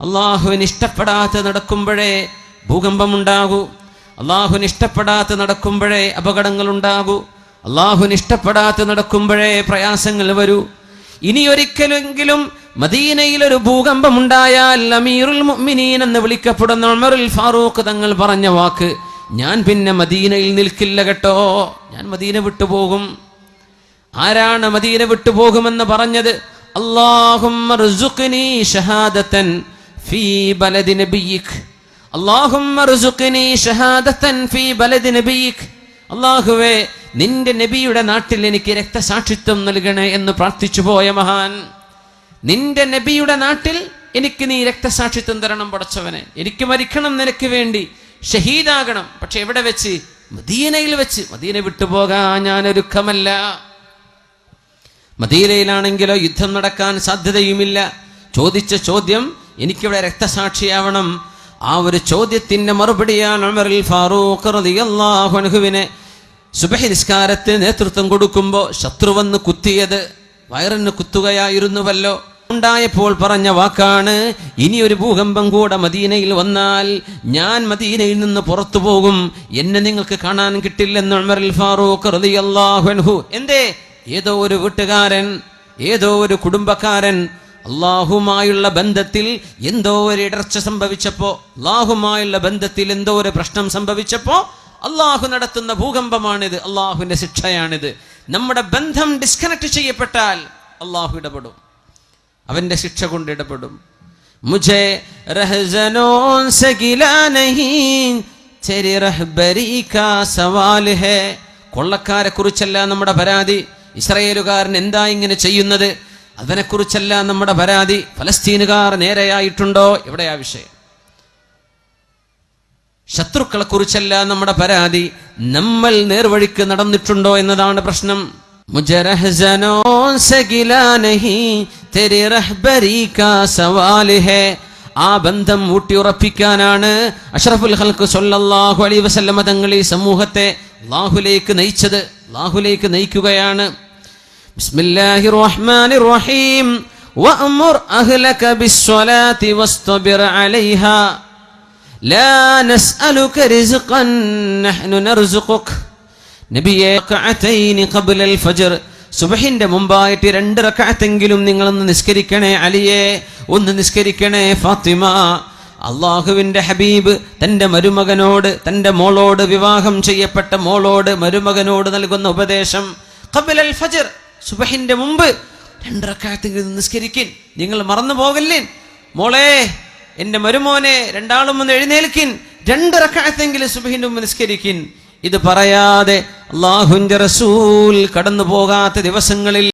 അള്ളാഹുവിന് ഇഷ്ടപ്പെടാത്ത നടക്കുമ്പോഴേ ഭൂകമ്പമുണ്ടാകൂ. അള്ളാഹുവിന് ഇഷ്ടപ്പെടാത്ത നടക്കുമ്പോഴേ അപകടങ്ങൾ ഉണ്ടാകൂ അള്ളാഹുവിന് ഇഷ്ടപ്പെടാത്ത നടക്കുമ്പോഴേ പ്രയാസങ്ങൾ വരൂ. ഇനി ഒരിക്കലെങ്കിലും മദീനയിൽ ഒരു ഭൂകമ്പം ഉണ്ടായാൽ അമീറുൽ മുഅ്മിനീൻ എന്ന് വിളിക്കപ്പെടുന്ന ഉമറുൽ ഫാറൂഖ് തങ്ങൾ പറഞ്ഞ വാക്ക് ഞാൻ പിന്നെ മദീനയിൽ നിൽക്കില്ല കേട്ടോ. ഞാൻ മദീന വിട്ടുപോകും ആരാണ് മദീന വിട്ടുപോകുമെന്ന് പറഞ്ഞത്? അല്ലാഹുമ്മ ർസുഖ്നി ഷഹാദത്തൻ نبيك اللهم ارزقني ഷഹാദത്തൻ ഫീ ബലദി നബിയിക്. അല്ലാഹുവേ നിന്റെ നബിയുടെ നാട്ടിൽ എനിക്ക് രക്തസാക്ഷിത്വം നൽകണേ എന്ന് പ്രാർത്ഥിച്ചു പോയ മഹാൻ. നിന്റെ നബിയുടെ നാട്ടിൽ എനിക്ക് നീ രക്തസാക്ഷിത്വം തരണം പടച്ചവനെ. എനിക്ക് മരിക്കണം നിനക്ക് വേണ്ടി. ഷഹീദാകണം. പക്ഷെ എവിടെ വെച്ച്? മദീനയിൽ വെച്ച്. മദീന വിട്ടുപോകാൻ ഞാൻ ഒരുക്കമല്ല. മദീനയിലാണെങ്കിലോ യുദ്ധം നടക്കാൻ സാധ്യതയുമില്ല. ചോദിച്ച ചോദ്യം എനിക്കിവിടെ രക്തസാക്ഷിയാവണം. ആ ഒരു ചോദ്യത്തിന്റെ മറുപടിയാണ് അമറിൽ ഫാറൂഖ് റളിയല്ലാഹു അൻഹുവിനെ സുബഹി നിസ്കാരത്തിന് നേതൃത്വം കൊടുക്കുമ്പോൾ ശത്രു വന്ന് കുത്തിയത് വയറിന് കുത്തുകയായിരുന്നുവല്ലോ. ഉണ്ടായപ്പോൾ പറഞ്ഞ വാക്കാണ് ഇനി ഒരു ഭൂകമ്പം കൂടെ മദീനയിൽ വന്നാൽ ഞാൻ മദീനയിൽ നിന്ന് പുറത്തു പോകും. എന്നെ നിങ്ങൾക്ക് കാണാൻ കിട്ടില്ലെന്ന് അമറിൽ ഫാറൂഖ് റളിയല്ലാഹു അൻഹു. എന്തേ? ഏതോ ഒരു വീട്ടുകാരൻ ഏതോ ഒരു കുടുംബക്കാരൻ അള്ളാഹുമായുള്ള ബന്ധത്തിൽ എന്തോ ഒരു ഇടർച്ച സംഭവിച്ചപ്പോൾ അള്ളാഹുമായുള്ള ബന്ധത്തിൽ എന്തോ ഒരു പ്രശ്നം സംഭവിച്ചപ്പോൾ അള്ളാഹു നടത്തുന്ന ഭൂകമ്പമാണിത് അള്ളാഹുവിന്റെ ശിക്ഷയാണിത്. നമ്മുടെ ബന്ധം ഡിസ്കണക്ട് ചെയ്യപ്പെട്ടാൽ അള്ളാഹു ഇടപെടും. അവന്റെ ശിക്ഷ കൊണ്ട് ഇടപെടും. മുജേ കൊള്ളക്കാരെ കുറിച്ചല്ല നമ്മുടെ പരാതി. ഇസ്രയേലുകാരൻ എന്താ ഇങ്ങനെ ചെയ്യുന്നത്? അതിനെക്കുറിച്ചല്ല നമ്മുടെ പരാതി ഫലസ്തീനുകാർ നേരെയായിട്ടുണ്ടോ? എവിടെയാ വിഷയം? ശത്രുക്കളെ കുറിച്ചല്ല നമ്മുടെ പരാതി നമ്മൾ നേർവഴിക്ക് നടന്നിട്ടുണ്ടോ എന്നതാണ് പ്രശ്നം. ആ ബന്ധം ഊട്ടിയുറപ്പിക്കാനാണ് അഷറഫുൽ ഹൽക്ക് സൊല്ലാഹു അലി വസല്ലമ തങ്ങൾ ഈ സമൂഹത്തെ ലാഹുലേക്ക് നയിച്ചത്. ലാഹുലേക്ക് നയിക്കുകയാണ്. ബിസ്മില്ലാഹിർ റഹ്മാനിർ റഹീം വഅമുർ അഹ്ലക ബിസ്സലാത്തി വസ്തബിർ അലൈഹാ لا نسألك رزقا نحن نرزقك നബിയെ റക്അത്തൈൻ ഖബ്ല അൽ ഫജ്ർ സുബഹിന്റെ മുമ്പായിട്ട് രണ്ട് റക്അത്തെങ്കിലും നിങ്ങൾ ഒന്ന് നിസ്കരിക്കണേ അലിയെ ഒന്ന് നിസ്കരിക്കണേ ഫാത്തിമ അള്ളാഹുവിന്റെ ഹബീബ് തന്റെ മരുമകനോട് തന്റെ മോളോട് വിവാഹം ചെയ്യപ്പെട്ട മോളോട് മരുമകനോട് നൽകുന്ന ഉപദേശം ഖബ്ല അൽ ഫജ്ർ സുബഹിന്റെ മുമ്പ് രണ്ട് റക്അത്തെങ്കിലും നിസ്കരിക്കിൻ. നിങ്ങൾ മറന്നു പോകല്ലേ മോളെ എന്റെ മരുമോനെ രണ്ടാളും ഒന്ന് എഴുന്നേൽക്കിൻ. രണ്ടറക്കാലത്തെങ്കിലും സുബഹിന്റെ മുമ്പ് നിസ്കരിക്കിൻ. ഇത് പറയാതെ അള്ളാഹുന്റെ റസൂൽ കടന്നു പോകാത്ത ദിവസങ്ങളിൽ